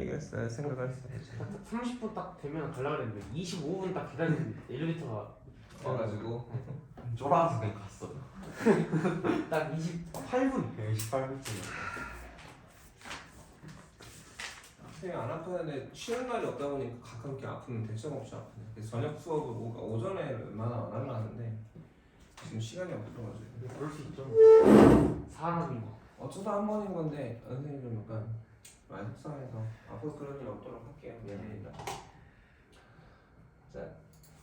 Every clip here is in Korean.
얘기를 했어요. 생각을 했어요. 30분 딱 되면 가려고 했는데 25분 딱 기다리는데 엘리베이터가 와가지고 쫄아서 그냥 갔어. 딱 28분 18분쯤에. 선생님 안 아프는데 쉬는 날이 없다 보니까 가끔 이렇게 아프면 대책 없이 아프네. 그래서 저녁 수업을 오- 오전에 웬만하면 안 하려 하는데 지금 시간이 없어가지고 그럴 수 있죠 사람인 거 어쩌다 한 번인 건데 선생님 좀 약간 많이 속상해서 앞으로 그런 일 없도록 할게요. 미안합니다. 자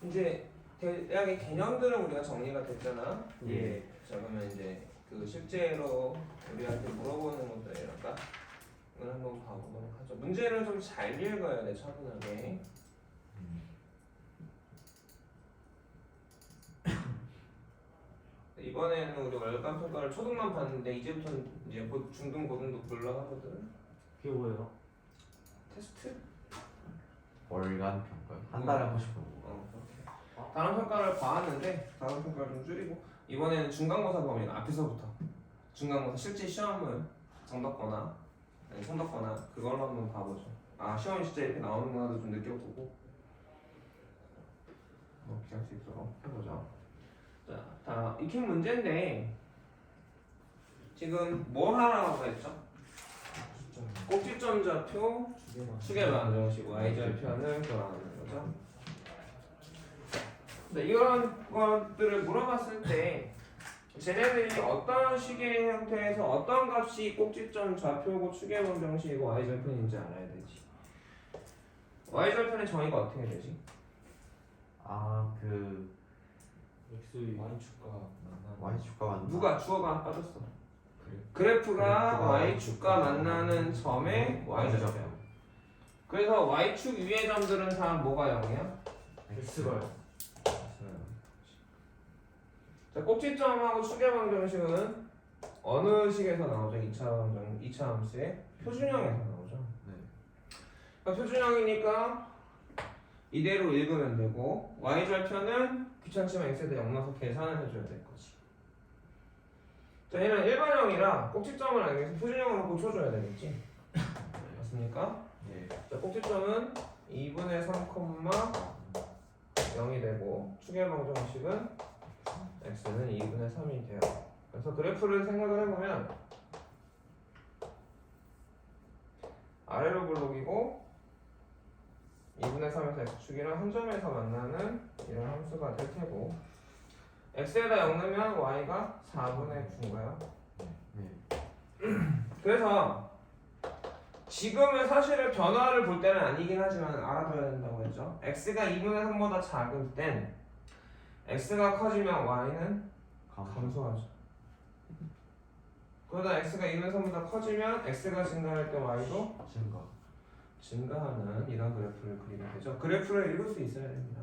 이제 대학의 개념들은 우리가 정리가 됐잖아. 예. 자 그러면 이제 그 실제로 우리한테 물어보는 것들이랄까 이걸 한번 봐보도록 하죠. 문제를 좀 잘 읽어야 돼 차분하게. 이번에는 우리 월간 평가를 초등만 봤는데 이제부터는 이제 곧 중등 고등도 볼라 하거든. 그게 뭐예요? 테스트? 월간 평가요? 한 달에 한 번씩 보는 거. 어 그렇게. 다른 평가를 봐왔는데 다른 평가를 좀 줄이고 이번에는 중간고사 범위가 앞에서부터 중간고사 실제 시험을 정답거나 아니 손답거나 그걸로 한번 봐보죠. 아 시험이 진짜 이렇게 나오는구나도 좀 느껴보고 뭐 이렇게 할수 있도록 해보죠. 자, 다 익힌 문제인데 지금 뭐 하라고 했죠? 꼭지점 좌표 수계 방정식 y절편을 구하는 거죠. 네, 이런 것들을 물어봤을 때 쟤네들이 어떤 식의 형태에서 어떤 값이 꼭지점 좌표고 추계 방정식이고 y절편인지 알아야 되지. y절편의 정의가 어떻게 되지? 아, 그 X Y축과 만나는 Y축과 만나. 누가 주어가 빠졌어. 그래. 그래프가 y축과 만나는 점의 y절편. Y절편. 그래서 y축 위의 점들은 다 뭐가 0이야? X가요 자, 꼭지점하고 추계방정식은 어느 식에서 나오죠? 2차 방정, 2차 함수의 표준형에서 나오죠. 네. 그러니까 표준형이니까 이대로 읽으면 되고 y절편은 귀찮지만 x에다 0 넣어서 계산을 해줘야 될 거지. 자, 얘는 일반형이라 꼭지점을 알기 위해서 표준형으로 고쳐줘야 되겠지. 맞습니까? 예. 자, 꼭지점은 2분의 3, 0이 되고 추계방정식은 x는 2분의 3이 돼요. 그래서 그래프를 생각을 해보면 아래로 블록이고 2분의 3에서 x축이랑 한 점에서 만나는 이런 함수가 될 테고 x에다 0 넣으면 y가 4분의 9인가요? 네. 그래서 지금은 사실은 변화를 볼 때는 아니긴 하지만 알아둬야 된다고 했죠. x가 2분의 3보다 작을 땐 x가 커지면 y는 감. 감소하죠. 그러다 x가 2분의 3보다 커지면 x가 증가할 때 y도 증가. 증가하는 이런 그래프를 그리게 되죠. 그래프를 읽을 수 있어야 됩니다.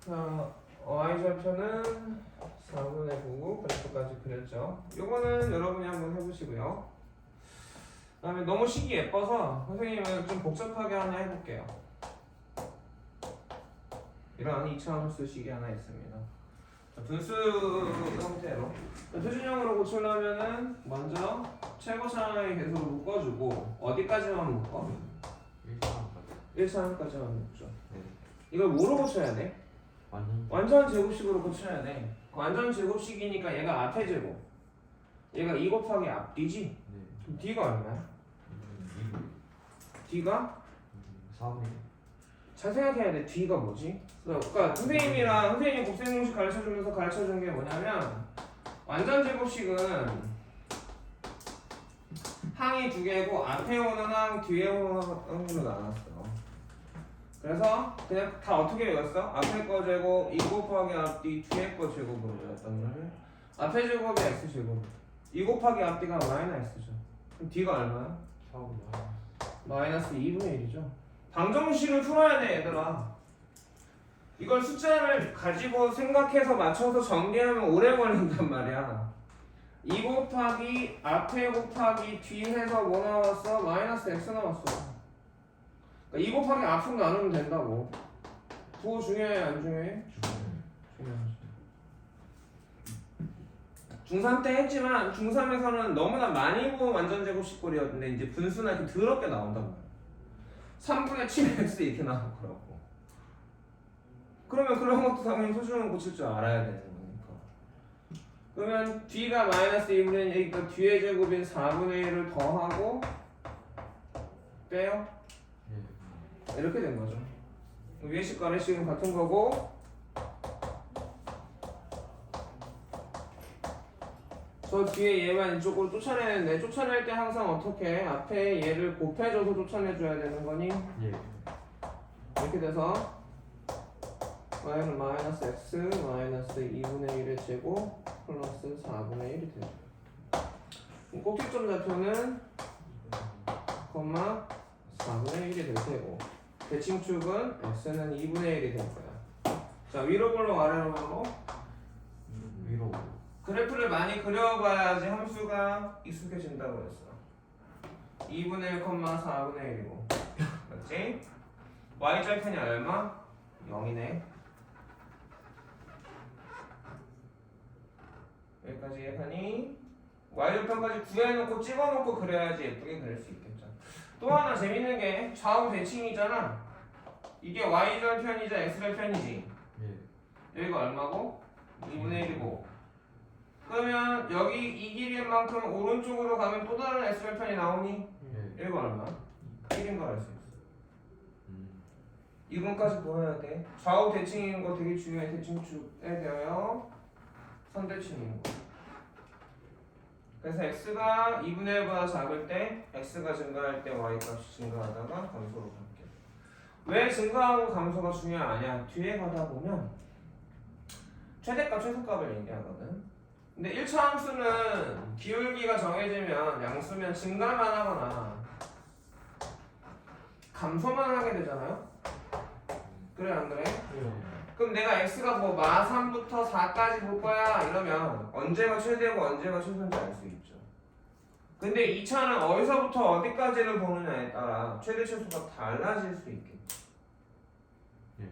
자, y절편은 4분의 9 그래프까지 그렸죠. 요거는 여러분이 한번 해보시고요. 그 다음에 너무 식이 예뻐서 선생님은 좀 복잡하게 하나 해볼게요. 이런 2차 함수 식이 하나 있습니다. 자, 분수 형태로 자, 표준형으로 고치려면은 먼저 최고차의 계속을 묶어주고 어디까지만 묶어? 1차까지. 1차함까지만 묶죠. 네. 이걸 뭐로 고쳐야 돼? 완전. 완전 제곱식으로 고쳐야 돼. 완전 제곱식이니까 얘가 앞에 제곱. 얘가 2 곱하기 앞뒤지? 네. 그럼 D가 얼마야? 2. D가? 4분의 잘 생각해야 돼. D가 뭐지? 그러니까 선생님이랑 선생님이 곱셈 공식 가르쳐 주면서 가르쳐 준 게 뭐냐면 완전 제곱식은 항이 두 개고 앞에 오는 항, 뒤에 오는 항으로 나눴어. 그래서 그냥 다 어떻게 외웠어? 앞에 거 제곱, 2 곱하기 앞뒤, 뒤에 거 제곱으로 외웠단 말이야. 앞에 제곱이 x 제곱, 2 곱하기 앞뒤가 마이너스죠. 그럼 D가 얼마야? 4분의 마이너스 2분의 1이죠. 방정식을 풀어야 돼, 얘들아. 이걸 숫자를 가지고 생각해서 맞춰서 전개하면 오래 걸린단 말이야. 2 곱하기 앞에 곱하기 뒤 해서 뭐 나왔어? 마이너스 x 나왔어. 그러니까 2 곱하기 앞으로 나누면 된다고. 부호 중요해, 안 중요해? 중요하지. 중3 때 했지만 중3에서는 너무나 많이 본 완전 제곱식꼴이었는데 이제 분수나 이렇게 더럽게 나온단 말이야 3분의 7x 이렇게 나올 거라고 그러면 그런 것도 당연히 소중한 고칠 줄 알아야 되는 거니까 그러면 뒤가 마이너스 2분의 1이니까 뒤의 제곱인 4분의 1을 더하고 빼요 예. 이렇게 된 거죠. 위에 식과 아래 식은 같은 거고 저 뒤에 얘만 이쪽으로 쫓아내는데 쫓아낼 때 항상 어떻게 앞에 얘를 곱해줘서 쫓아내줘야 되는 거니? 예. 이렇게 돼서 y는 마이너스 x 마이너스 2분의 1의 제곱 플러스 4분의 1이 되죠. 꼭지점 좌표는 콤마 4분의 1이 될 테고 대칭축은 x는 2분의 1이 될 거야 자 위로 볼록 아래로 볼록 위로. 그래프를 많이 그려봐야지 함수가 익숙해진다고 했어 2분의 1, 4분의 1이고 맞지? y절편이 얼마? 0이네 여기까지 이해하니? y절편까지 구해놓고 찍어놓고 그려야지 예쁘게 그릴 수 있겠죠 또 하나 재밌는 게 좌우 대칭이잖아 이게 y절 편이자 x절 편이지 예. 여기가 얼마고? 2분의 1이고 그러면 여기 이 길이인 만큼 오른쪽으로 가면 또 다른 S절편이 나오니? 예. 얘가 얼마? 1인 걸 알 수 있어 음. 이분까지 보여야 돼 좌우 대칭인 거 되게 중요해 대칭축에 대하여 선대칭인 거 그래서 x가 2분의 1보다 작을 때 x가 증가할 때 y 값이 증가하다가 감소로 바뀌어 왜 증가하고 감소가 중요하냐? 뒤에 가다 보면 최대값 최소값을 얘기하거든. 근데 1차 함수는 기울기가 정해지면 양수면 증가만 하거나 감소만 하게 되잖아요. 그래 안 그래? 그럼 내가 x가 뭐 마 3부터 4까지 볼 거야 이러면 언제가 최대고 언제가 최소인지 알 수 있죠. 근데 2차는 어디서부터 어디까지를 보느냐에 따라 최대 최소가 달라질 수 있겠죠. 예.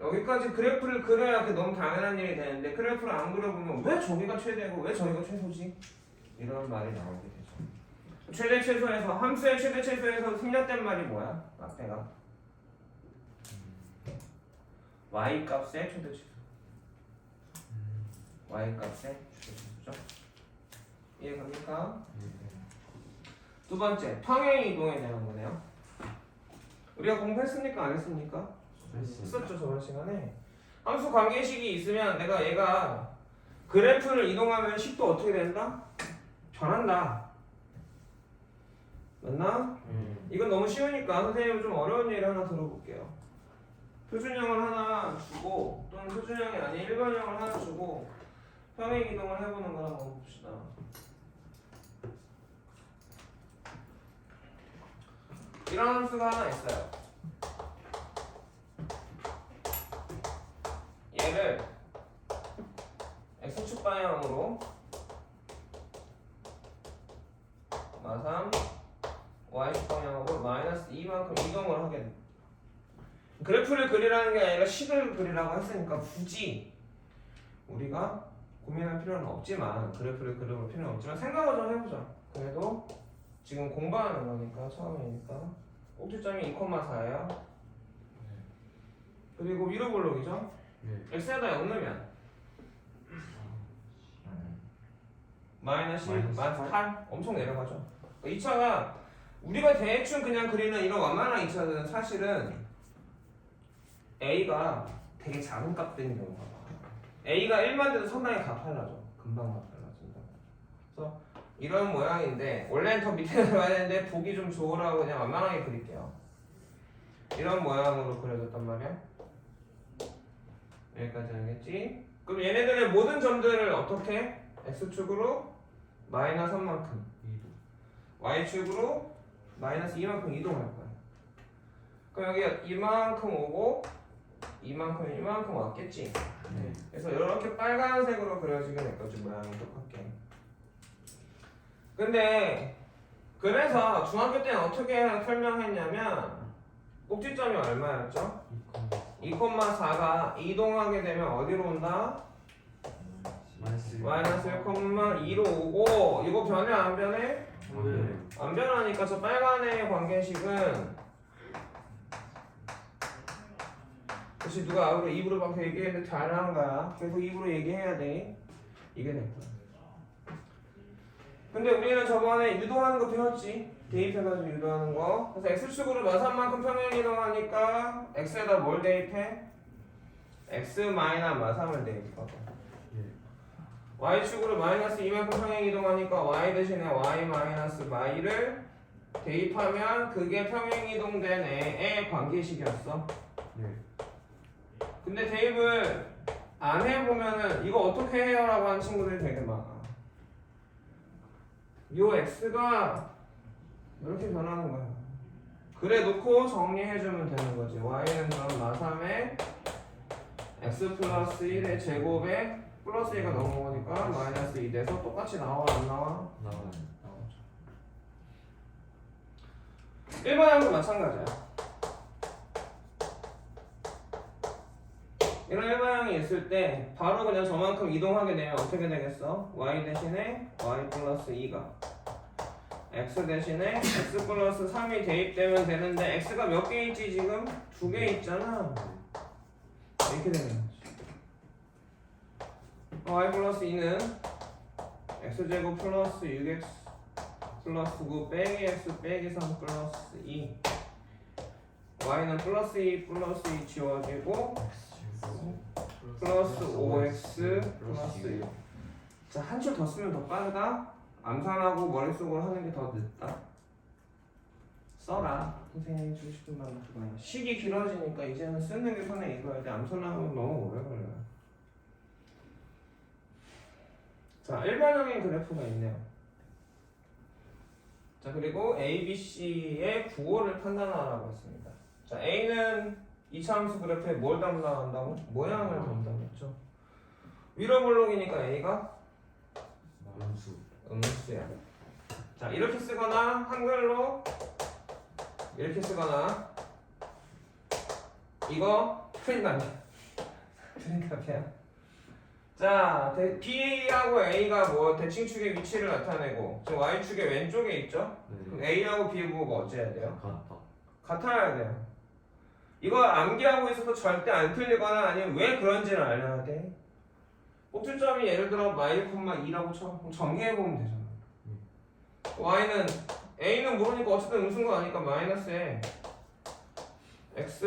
여기까지 그래프를 그려야 그 너무 당연한 일이 되는데 그래프를 안 그려보면 왜 저기가 최대고 왜 저기가 최소지? 이런 말이 나오게 되죠. 최대 최소에서 함수의 최대 최소에서 생략된 말이 뭐야? 앞에가 y 값의 최대 최소. y 값의 최대 최소죠. 이해갑니까? 두 번째 평행 이동에 대한 거네요. 우리가 공부했습니까? 안 했습니까? 했었죠 저번 시간에. 함수 관계식이 있으면 내가 얘가 그래프를 이동하면 식도 어떻게 된다? 변한다. 맞나? 이건 너무 쉬우니까 선생님 좀 어려운 예를 하나 들어볼게요. 표준형을 하나 주고 또는 표준형이 아닌 일반형을 하나 주고 평행 이동을 해보는 걸 한번 봅시다. 이런 함수가 하나 있어요. 얘를 x축 방향으로 마삼 y축 방향으로 마이너스 2만큼 이동을 하게 돼. 그래프를 그리라는 게 아니라 식을 그리라고 했으니까 굳이 우리가 고민할 필요는 없지만 그래프를 그려볼 필요는 없지만 생각을 좀 해보자. 그래도 지금 공부하는 거니까 처음이니까 꼭지점이 2,4예요. 그리고 위로 볼록이죠. 예. x에다 0 넣으면 마이너스 1, 마이너스 마이너스 8 엄청 내려가죠. 2차가 우리가 대충 그냥 그리는 이런 완만한 2차는 사실은 A가 되게 작은 값 되는 경우가 많아요. A가 1만 돼도 상당히 가팔라져. 금방 가팔라진다. 그래서 이런 모양인데 원래는 더 밑에 들어가야 되는데 보기 좀 좋으라고 그냥 완만하게 그릴게요. 이런 모양으로 그려졌단 말이야. 여기까지 알겠지? 그럼 얘네들의 모든 점들을 어떻게? X축으로 마이너스 3만큼 Y축으로 마이너스 2만큼 이동할 거야 그럼 여기가 이만큼 오고 이만큼 이만큼 왔겠지 네. 그래서 이렇게 빨간색으로 그려지게 될 거지 모양이 똑같게 근데 그래서 중학교 때는 어떻게 설명했냐면 꼭지점이 얼마였죠? 2,4가 이동하게 되면 어디로 온다? 마이너스 마이너스 1,2로 오고 이거 변해 안 변해? 네. 안 변하니까 저 빨간의 관계식은 혹시 누가 앞으로 입으로 막 얘기해도 잘하는 거야. 계속 입으로 얘기해야 돼. 이게 될 거야. 근데 우리는 저번에 유도하는 거 배웠지? 대입해가지고 유도하는 거. 그래서 x축으로 마산만큼 평행 이동하니까 x에다 뭘 대입해? x 마이너스 마삼을 대입하고 y축으로 마이너스 2만큼 평행 이동하니까 y 대신에 y 마이너스 y를 대입하면 그게 평행 이동된 애의 관계식이었어. 네. 근데 대입을 안 해보면은 이거 어떻게 해요? 라고 하는 친구들이 되게 많아. 요 x가 이렇게 변하는 거야. 그래 놓고 정리해주면 되는 거지. y는 그럼 마삼에 x 플러스 1의 제곱에 플러스 1가 넘어오니까 마이너스 2 돼서 똑같이 나와 안 나와? 나와요. 나오죠. 일반항도 마찬가지야. 이런 일반항이 있을 때 바로 그냥 저만큼 이동하게 되면 어떻게 되겠어? y 대신에 y 플러스 2가 x 대신에 x 플러스 3이 대입되면 되는데 x가 몇 개 있지 지금? 두 개 있잖아. 이렇게 되는 거지. y 플러스 2는 x제곱 플러스 6x 플러스 9 빼기 x 빼기 3 플러스 2 y는 플러스 2 플러스 2 지워지고 플러스 5x 플러스 6 자, 한 줄 더 쓰면 더 빠르다? 암산하고 머릿속으로 하는 게 더 늦다? 써라. 선생님이 주고 싶은 말로 그거야 식이 길어지니까 이제는 쓰는 게 손에 익어야지 암산하면 너무 오래 걸려요. 자, 일반형인 그래프가 있네요. 자, 그리고 A, B, C의 구호를 판단하라고 했습니다. 자, A는 이차함수 그래프에 뭘 담당한다고? 모양을 담당했죠. 위로 볼록이니까 A가 음수. 음수야. 자, 이렇게 쓰거나 한글로 이렇게 쓰거나 이거. 틀린 답이야. 자, 대- B하고 A가 뭐 대칭축의 위치를 나타내고 지금 Y축의 왼쪽에 있죠? 그럼 네. A하고 B의 부호가 어째야 돼요? 같다. 같아야 돼요. 이거 암기하고 있어도 절대 안 틀리거나 아니면 왜 그런지를 알려야 돼. 꼭지점이 예를 들어 콤마 2라고 쳐. 그럼 정리해보면 되잖아. Y는 A는 모르니까 어쨌든 음수인 거 아니까 마이너스 에 X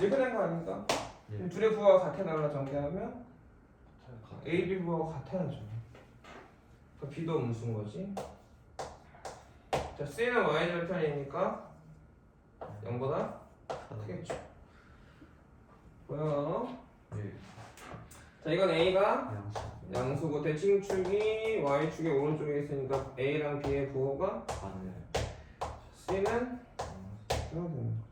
이렇게 된 거 아닙니까? 예. 둘의 부호가 같아달라 전개하면 A, B 부호가 같아야죠. 그 B도 음수인 거지. 자, C는 Y 절편이니까 0보다 크겠죠. 보여. 네. 자, 이건 A가 양수. 양수고 대칭축이 Y축의 오른쪽에 있으니까 A랑 B의 부호가. C는 이렇게 되는 거죠.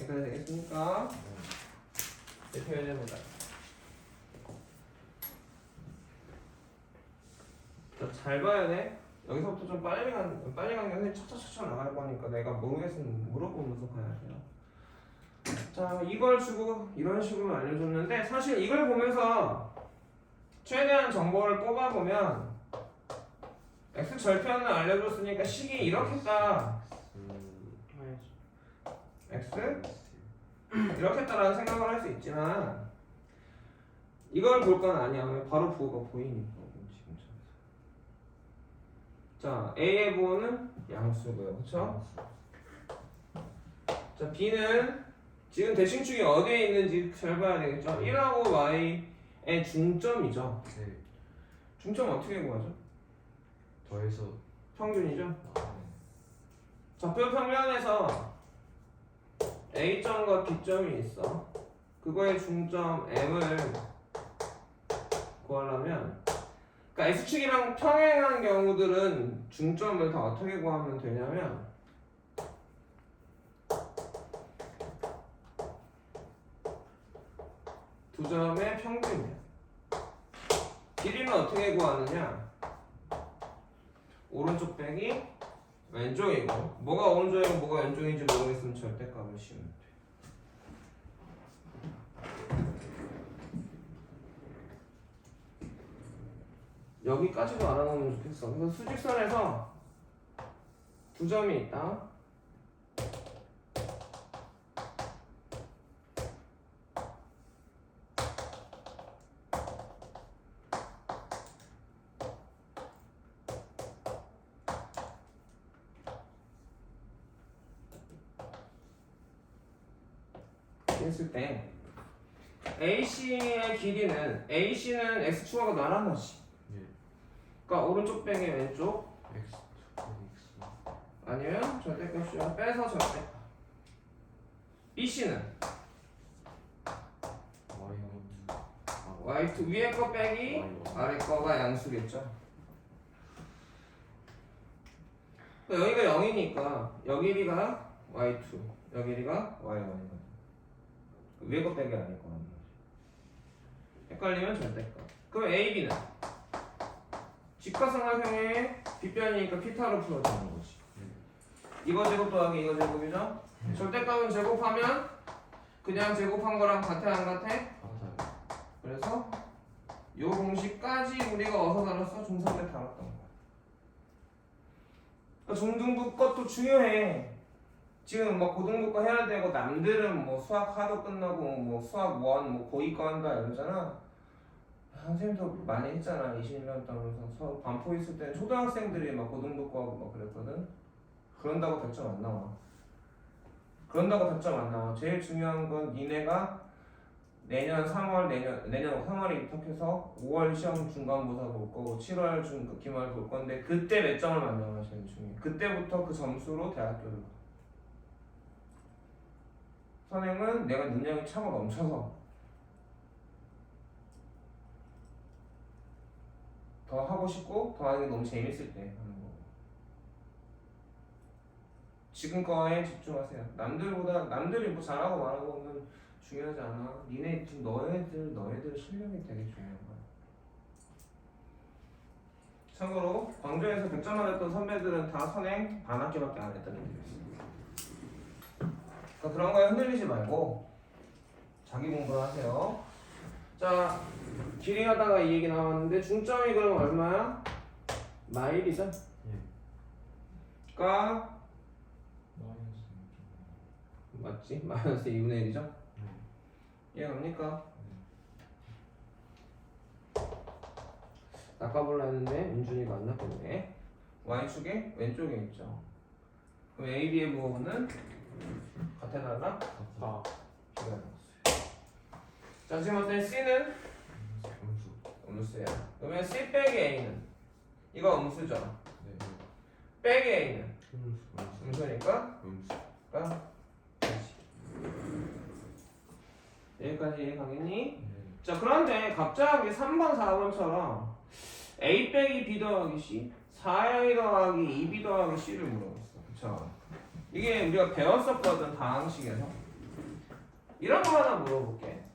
여기까지 되겠습니까? 네, 표현해보자. 자, 잘 봐야 돼. 여기서부터 좀 빨리 간, 빨리 가는 게 차차차차 나갈 거니까 내가 모르겠으면 물어보면서 가야 돼요. 자, 이걸 주고 이런 식으로 알려줬는데 사실 이걸 보면서 최대한 정보를 뽑아보면 x 절편을 알려줬으니까 식이 이렇겠다. 음. x 이렇겠다라는 생각을 할 수 있지만 이걸 볼 건 아니야. 왜 바로 부호가 보이니까. 자, a의 부호는 양수고요. 그렇죠? 자, b는 지금 대칭축이 어디에 있는지 잘 봐야 되겠죠? 1하고 y의 중점이죠. 네. 중점 어떻게 구하죠? 더해서. 평균이죠. 아, 좌표 평면에서 A점과 B점이 있어. 그거의 중점 M을 구하려면 그러니까 X축이랑 평행한 경우들은 중점을 다 어떻게 구하면 되냐면 두 점의 평균이야. 길이는 어떻게 구하느냐? 오른쪽 빼기 왼쪽이고 뭐가 오른쪽이고 뭐가 왼쪽인지 모르겠으면 절대값을 씌우면 돼. 여기까지도 알아놓으면 좋겠어. 그래서 수직선에서 두 점이 있다. 했을 때 AC의 길이는 AC는 x축하고 나란 거지. 예. 그러니까 오른쪽 빼기 왼쪽 X X 아니면 절대값이야 빼서 절대. BC는 Y y2 위에 거 빼기 아래 거가 양수겠죠. 그러니까 여기가 0이니까 여기 길이가 y2, 여기 길이가 y1이거든. 위에 거 빼기 아닐 거란 말이야. 헷갈리면 절대값. 그럼 AB는 직화상학형의 빗변이니까 피타로 풀어주는 거지. 이거 제곱 더하기 이거 제곱이죠? 절대값은 제곱하면 그냥 제곱한 거랑 같아 안 같아? 같아요. 그래서 요 공식까지 우리가 어디서 다뤘어? 중3 때 다뤘던 거야. 그러니까 중등부 것도 중요해. 지금 뭐 고등부 거 해야 되고 남들은 뭐 수학 하도 끝나고 뭐 수학 원, 뭐 고이 거 한다 이러잖아. 아, 선생님도 많이 했잖아. 20년 동안서 수학 반포 있을 때는 초등학생들이 막 고등부 거 하고 막 그랬거든. 그런다고 100점 안 나와. 그런다고 100점 안 나와. 제일 중요한 건 니네가 내년 3월 내년 내년 3월에 입학해서 5월 시험 중간고사 볼 거고 7월 중 기말 볼 건데 그때 몇 점을 맞냐가 제일 중요해. 그때부터 그 점수로 대학교를 가. 선생은 내가 능력이 차고 넘쳐서 더 하고 싶고 더 하는 게 너무 재밌을 때 하는 거고. 지금 거에 집중하세요. 남들보다 남들이 뭐 잘하고 말하고는 중요하지 않아. 니네 지금 너희들 너희들 실력이 되게 중요한 거야. 참고로 광주에서 100점 맞았던 선배들은 다 선행 반 학기밖에 안 했다는 얘기 있어. 그러니까 그런 거에 흔들리지 말고 자기 공부를 하세요. 자 길이 하다가 이 얘기 나왔는데 중점이 그럼 얼마야? 마일이죠? 예. 그러니까 맞지? 마이너스 2분의 1이죠? 이해갑니까? 낚아볼라 했는데 윤준이가 안 낚았네 Y축에 왼쪽에 있죠 그럼 AB의 부호는 같아 달라? 아 기다려봤 지금 어때 C는 음수. 음수야 그러면 C 빼기 A는 이거 음수죠 네. 빼기 A는 음수. 음수니까 음수. 그러니까 다시 여기까지 이해 가겠니? 네. 자 그런데 갑자기 3번 4번처럼 A 빼기 B 더하기 C 4A 더하기 2B 더하기 C를 물어봤어 그쵸 이게 우리가 배웠었거든 다항식에서 이런 거 하나 물어볼게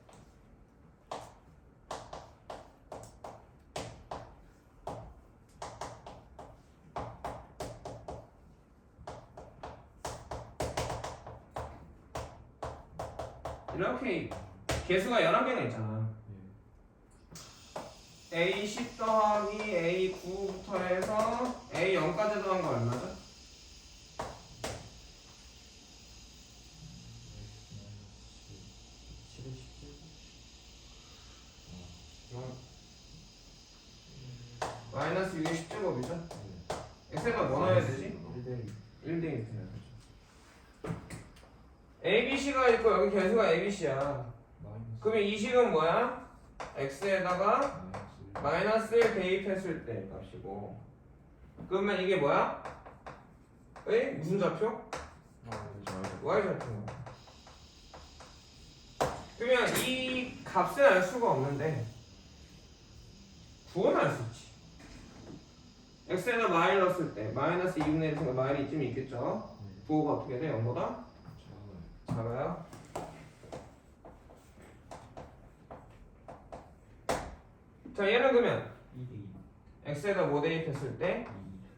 개수가 11개가 있잖아 A 10 더하기 A 9부터 해서 A 0까지 더한 거 얼마죠? 마이너스 6의 10제곱이죠? x에다 뭐 넣어야 되지? 1대 1 A, B, C가 있고 여기 개수가 A, B, C야 그러면 이 식은 뭐야? x에다가 마이너스 1 대입했을 때 값이고 그러면 이게 뭐야? 에? 무슨 좌표? y 좌표인 거야 그러면 이 값은 알 수가 없는데 구원할 수 있지 x에다 마일 넣었을 때 마이너스 2분의 1에서 마일이 이쯤 있겠죠 부호가 어떻게 돼? 0보다? 작아요? 자 얘는 그러면 x에다 뭐 대입했을 때?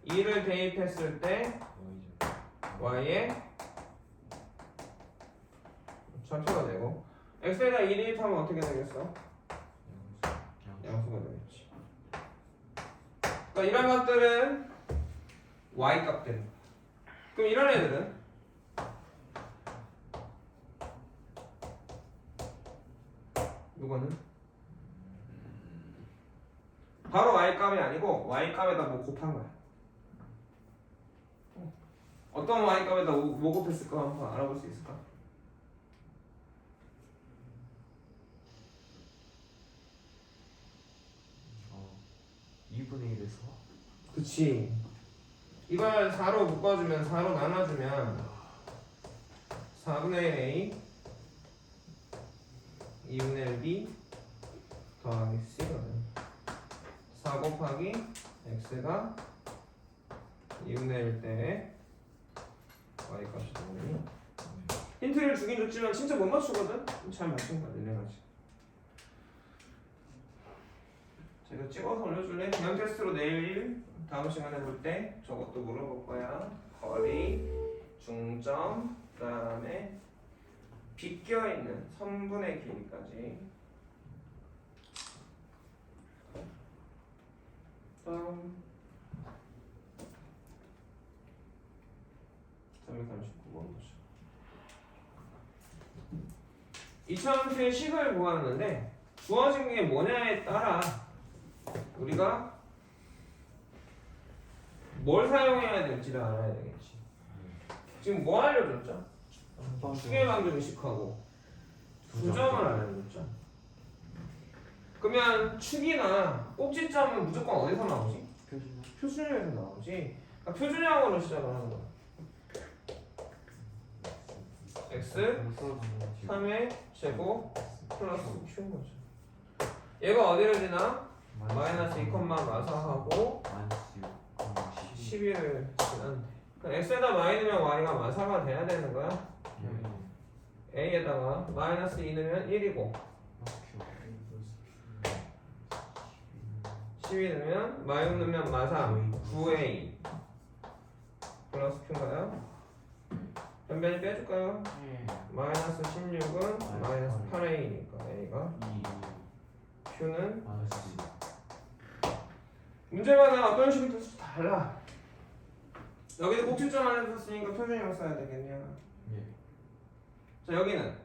2를 대입했을 때 y에 좌표가 되고 x에다 2 대입하면 어떻게 되겠어? 양수가 되겠지. 그러니까 이런 것들은 y 값 되는. 그럼 이런 애들은? 이거는 바로 y 값이 아니고 y 값에다 뭐 곱한 거야. 어. 어떤 y 값에다 뭐, 뭐 곱했을까 한번 알아볼 수 있을까? 어, 2분의 1에서 그치. 이걸 4로 묶어주면 4로 나눠주면 4분의 1 A 2분의 1 B 더하기 C거든 4 곱하기 X가 2분의 1 때 Y 값이 되니 힌트를 주긴 줬지만 진짜 못 맞추거든? 잘 맞춘 거야 얘네 가 지금 제가 찍어서 올려줄래? 그냥 테스트로 내일 다음 시간에 볼 때 저것도 물어볼 거야. 거리, 중점, 그 다음에 비껴 있는 선분의 길이까지. 다음 339번 보죠. 이차함수의 식을 구하는데 주어진 게 뭐냐에 따라 우리가 뭘 사용해야 될지를 알아야 되겠지. 지금 뭐 알려줬죠? 축의 방정식하고 두 점을 알려줬죠. 그러면 축이나 꼭지점은 무조건 어디서 나오지? 표준 표준형에서 나오지. 그러니까 표준형으로 시작을 하는 거야. x 3의 제곱 플러스 q인 거죠. 얘가 어디를 지나? 마이너스 2, 마사하고 마이너스 12를 지난데 그럼 x에다 마이 넣으면 y가 마사가 돼야 되는 거야 a에다가 마이너스 2 넣으면 1이고 12 넣으면 마이 넣으면 마사 9a 플러스 q인가요? 변변이 빼줄까요? 마이너스 16은 마이너스 8a니까 a가. Q는 문제마다 어떤 식이 뜻이 달라? 여기도 꼭지점 안에 썼으니까 표준형을 써야 되겠냐 자 여기는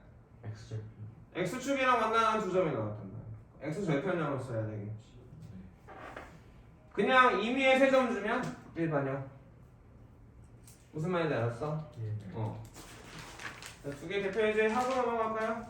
x축이랑 만나는 두 점이 나왔단 말이야 x절편형을 써야 되겠지 그냥 임의의 세점 주면 일반형 무슨 말인지 알았어? 어. 두 개 대표 이제 하고 넘어갈까요?